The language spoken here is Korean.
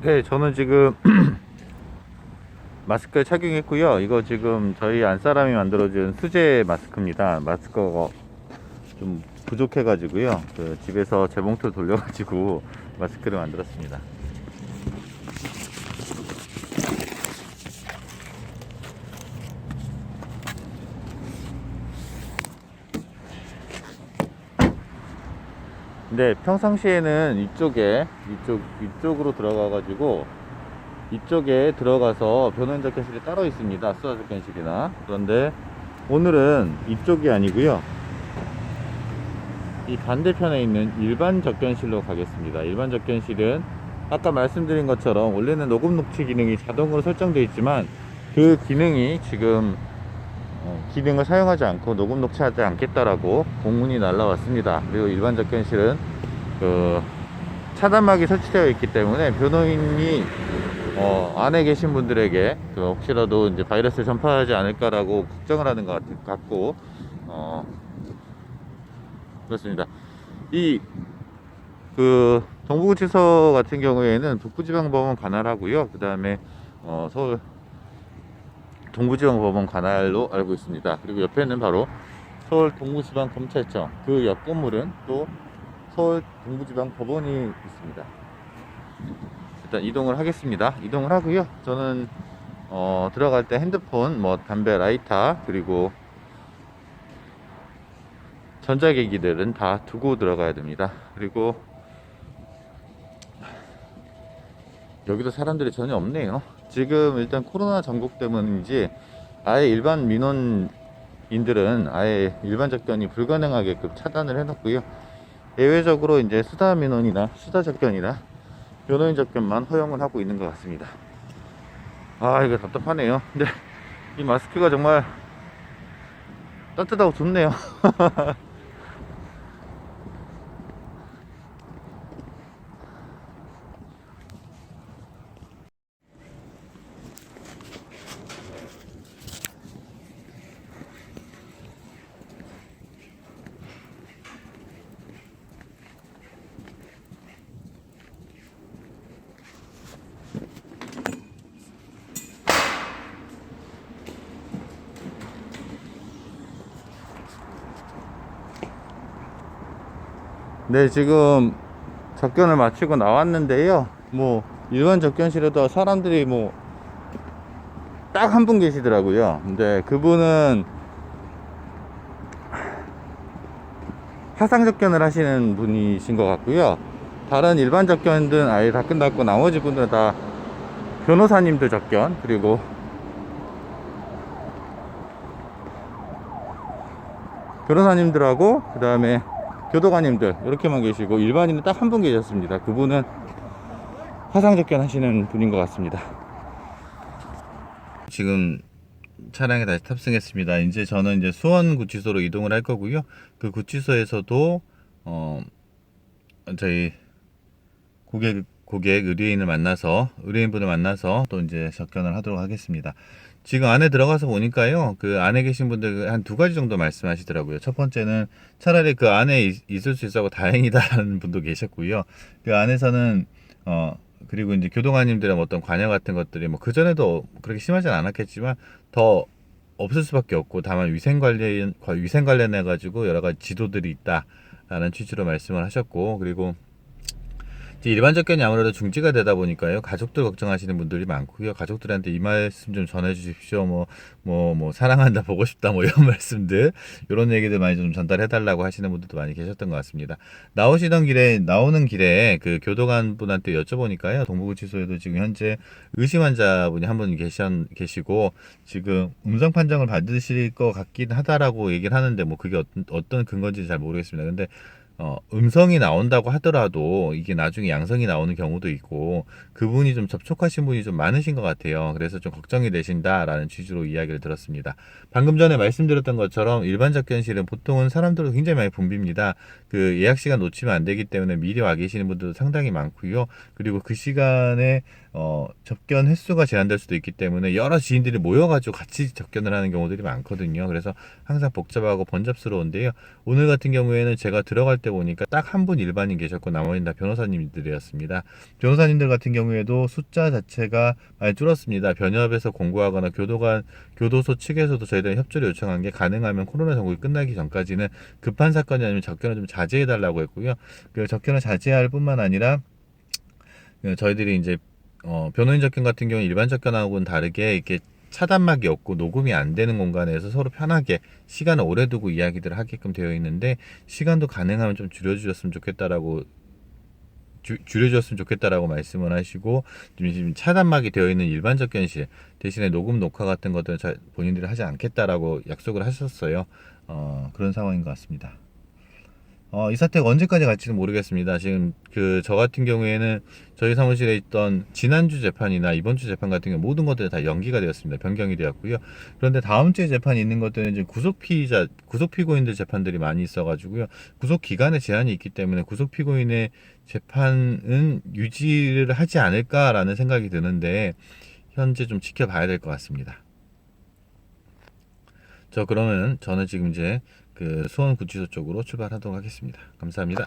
네, 저는 지금 마스크 착용했고요. 이거 지금 저희 안사람이 만들어준 수제 마스크입니다. 마스크가 좀 부족해가지고요. 그 집에서 재봉틀 돌려가지고 마스크를 만들었습니다. 근데 평상시에는 이쪽에 이쪽 이쪽으로 들어가 가지고 이쪽에 들어가서 변호인 접견실이 따로 있습니다. 수사 접견실이나 그런데 오늘은 이쪽이 아니고요. 이 반대편에 있는 일반 접견실로 가겠습니다. 일반 접견실은 아까 말씀드린 것처럼 원래는 녹음 녹취 기능이 자동으로 설정되어 있지만 그 기능이 지금 어, 기능을 사용하지 않고 녹음 녹취하지 않겠다라고 공문이 날라왔습니다. 그리고 일반 접견실은 그 차단막이 설치되어 있기 때문에 변호인이 어, 안에 계신 분들에게 그 혹시라도 이제 바이러스를 전파하지 않을까라고 걱정을 하는 것 같- 같고 어, 그렇습니다. 이그 동부구치소 같은 경우에는 북부지방법원 관할하고요. 그 다음에 어, 서울 동부지방법원 관할로 알고 있습니다. 그리고 옆에는 바로 서울 동부지방검찰청 그 옆 건물은 또 서울 동부지방법원이 있습니다. 일단 이동을 하겠습니다. 이동을 하고요. 저는 어, 들어갈 때 핸드폰, 뭐 담배, 라이터 그리고 전자기기들은 다 두고 들어가야 됩니다. 그리고 여기도 사람들이 전혀 없네요. 지금 일단 코로나 전국 때문인지 아예 일반 민원인들은 아예 일반 접견이 불가능하게끔 차단을 해놨고요. 예외적으로 이제 수다 민원이나 수다 접견이나 변호인 접견만 허용을 하고 있는 것 같습니다. 아 이거 답답하네요. 근데 이 마스크가 정말 따뜻하고 좋네요. 네, 지금 접견을 마치고 나왔는데요. 뭐 일반 접견실에도 사람들이 뭐 딱 한 분 계시더라고요. 근데 그분은 화상 접견을 하시는 분이신 것 같고요. 다른 일반 접견들은 아예 다 끝났고 나머지 분들은 다 변호사님들 접견 그리고 변호사님들하고 그 다음에 교도관님들 이렇게만 계시고 일반인은 딱 한 분 계셨습니다. 그분은 화상 접견 하시는 분인 것 같습니다. 지금 차량에 다시 탑승했습니다. 이제 저는 이제 수원 구치소로 이동을 할 거고요. 그 구치소에서도 어 저희 고객 고객 의뢰인을 만나서 의뢰인분을 만나서 또 이제 접견을 하도록 하겠습니다. 지금 안에 들어가서 보니까요, 그 안에 계신 분들 한 두 가지 정도 말씀하시더라고요. 첫 번째는 차라리 그 안에 있, 있을 수 있어서 다행이다라는 분도 계셨고요. 그 안에서는 어 그리고 이제 교도관님들의 뭐 어떤 관여 같은 것들이 뭐 그 전에도 그렇게 심하진 않았겠지만 더 없을 수밖에 없고 다만 위생 관련 위생 관련해 가지고 여러 가지 지도들이 있다라는 취지로 말씀을 하셨고 그리고 일반 접견이 아무래도 중지가 되다 보니까요. 가족들 걱정하시는 분들이 많고요. 가족들한테 이 말씀 좀 전해 주십시오. 뭐 뭐 뭐 사랑한다 보고 싶다 뭐 이런 말씀들. 이런 얘기들 많이 좀 전달해 달라고 하시는 분들도 많이 계셨던 것 같습니다. 나오시던 길에 나오는 길에 그 교도관 분한테 여쭤보니까요. 동부구치소에도 지금 현재 의심 환자분이 한 분 계시고 지금 음성 판정을 받으실 것 같긴 하다라고 얘기를 하는데 뭐 그게 어떤, 어떤 근거인지 잘 모르겠습니다. 근데 어, 음성이 나온다고 하더라도 이게 나중에 양성이 나오는 경우도 있고 그분이 좀 접촉하신 분이 좀 많으신 것 같아요. 그래서 좀 걱정이 되신다라는 취지로 이야기를 들었습니다. 방금 전에 말씀드렸던 것처럼 일반 접견실은 보통은 사람들도 굉장히 많이 붐빕니다. 그 예약 시간 놓치면 안 되기 때문에 미리 와 계시는 분들도 상당히 많고요. 그리고 그 시간에 어, 접견 횟수가 제한될 수도 있기 때문에 여러 지인들이 모여가지고 같이 접견을 하는 경우들이 많거든요. 그래서 항상 복잡하고 번잡스러운데요. 오늘 같은 경우에는 제가 들어갈 때 보니까 딱 한 분 일반인 계셨고 나머지는 다 변호사님들이었습니다. 변호사님들 같은 경우에도 숫자 자체가 많이 줄었습니다. 변협에서 공고하거나 교도관 교도소 측에서도 저희들 협조를 요청한 게 가능하면 코로나 전국이 끝나기 전까지는 급한 사건이 아니면 접견을 좀 자제해 달라고 했고요. 그 접견을 자제할 뿐만 아니라 그 저희들이 이제 어, 변호인 접견 같은 경우 일반 접견하고는 다르게 이렇게 차단막이 없고 녹음이 안 되는 공간에서 서로 편하게 시간을 오래 두고 이야기들을 하게끔 되어 있는데 시간도 가능하면 좀 줄여주셨으면 좋겠다라고 주- 줄여줬으면 좋겠다라고 말씀을 하시고 지금 차단막이 되어 있는 일반 접견실 대신에 녹음 녹화 같은 것들은 자- 본인들이 하지 않겠다라고 약속을 하셨어요. 어, 그런 상황인 것 같습니다. 어, 이 사태가 언제까지 갈지는 모르겠습니다. 지금 그 저 같은 경우에는 저희 사무실에 있던 지난주 재판이나 이번 주 재판 같은 경우 모든 것들이 다 연기가 되었습니다. 변경이 되었고요. 그런데 다음 주에 재판이 있는 것들은 이제 구속 피의자, 구속 피고인들 재판들이 많이 있어가지고요. 구속 기간에 제한이 있기 때문에 구속 피고인의 재판은 유지를 하지 않을까라는 생각이 드는데 현재 좀 지켜봐야 될 것 같습니다. 저 그러면 저는 지금 이제 그 수원구치소 쪽으로 출발하도록 하겠습니다. 감사합니다.